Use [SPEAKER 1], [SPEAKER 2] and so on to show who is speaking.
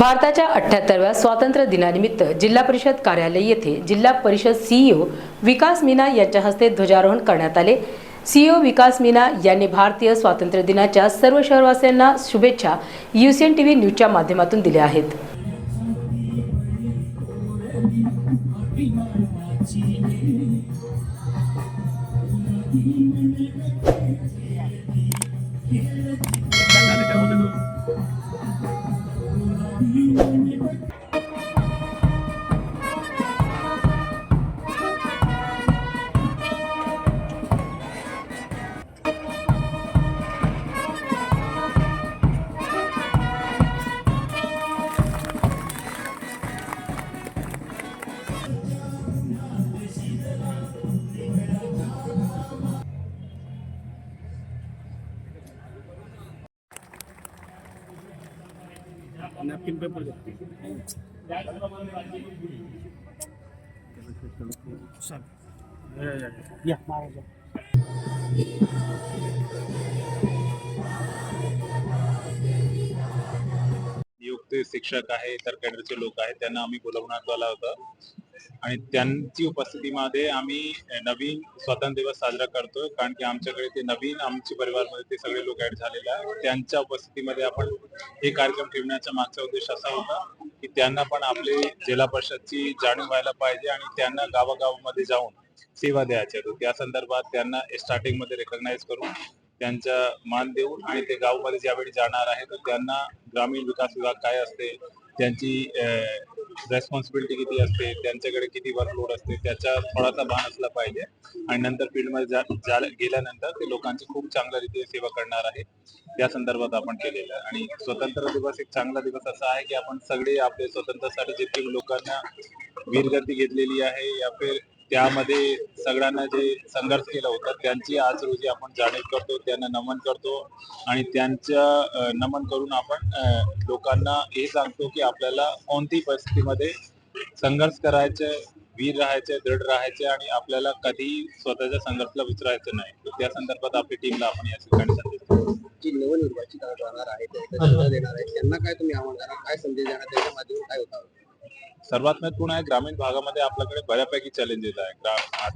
[SPEAKER 1] भारताच्या अठ्ठ्याहत्तरव्या स्वातंत्र्य दिनानिमित्त जिल्हा परिषद कार्यालय येथे जिल्हा परिषद सीईओ विकास मीना यांच्या हस्ते ध्वजारोहण करण्यात आले. सीईओ विकास मीना यांनी भारतीय स्वातंत्र्य दिनाच्या सर्व शहरवासियांना शुभेच्छा युसीएन टीव्ही न्यूजच्या माध्यमातून दिल्या आहेत. みんなで。
[SPEAKER 2] नॅपकिन पेपर या
[SPEAKER 3] नियुक्त शिक्षक आहे इतर केंद्राचे लोक आहेत त्यांना आम्ही बोलवण्यात आला होता. आणि त्यांची उपस्थितीमध्ये आम्ही नवीन स्वातंत्र्य दिवस साजरा करतोय. कारण की आमच्याकडे ते नवीन आमच्या परिवारमध्ये ते सगळे लोक ऍड झालेले आहे त्यांच्या उपस्थितीमध्ये आपण हे कार्यक्रम ठेवण्याचा मागचा उद्देश असा होता की त्यांना पण आपले जिल्हा परिषदची जाणीव व्हायला पाहिजे आणि त्यांना गावागावामध्ये जाऊन सेवा द्यायच्या तर त्या संदर्भात त्यांना स्टार्टिंगमध्ये रेकग्नाइज करून त्यांचा मान देऊन आणि ते गावमध्ये ज्यावेळी जाणार आहे तर त्यांना ग्रामीण विकास विभाग काय असते त्यांची रेस्पॉन्सिबिलिटी किती असते त्यांच्याकडे किती वर्कलोड असते त्याचा थोडासा भान असला पाहिजे. आणि नंतर फील्डमध्ये जा, जा- गेल्यानंतर ते लोकांची खूप चांगल्या रीतीने सेवा करणार आहे. त्या संदर्भात आपण केलेलं आहे. आणि स्वतंत्र दिवस एक चांगला दिवस असा आहे की आपण सगळे आपले स्वतंत्रसाठी जितके लोकांना वीरगती घेतलेली आहे या फिर त्यामध्ये सगळ्यांना जे संघर्ष केला होता त्यांची आज रोजी आपण जाणीव करतो त्यांना नमन करतो आणि त्यांच्या नमन करून आपण लोकांना हे सांगतो की आपल्याला कोणती परिस्थितीमध्ये संघर्ष करायचे वीर राहायचे दृढ राहायचे आणि आपल्याला कधी स्वतःच्या संघर्षाला विचारायचं नाही. त्या संदर्भात आपली टीमला आपण या ठिकाणी संदेश
[SPEAKER 4] जी नवनिर्वाचित राहणार देणार आहेत त्यांना काय तुम्ही आव्हान देणार? काय संदेश देणार? त्याच्या माध्यमातून काय होता?
[SPEAKER 3] सर्वात महत्त्वपूर्ण आहे ग्रामीण भागामध्ये आपल्याकडे बऱ्यापैकी चॅलेंजेस आहे.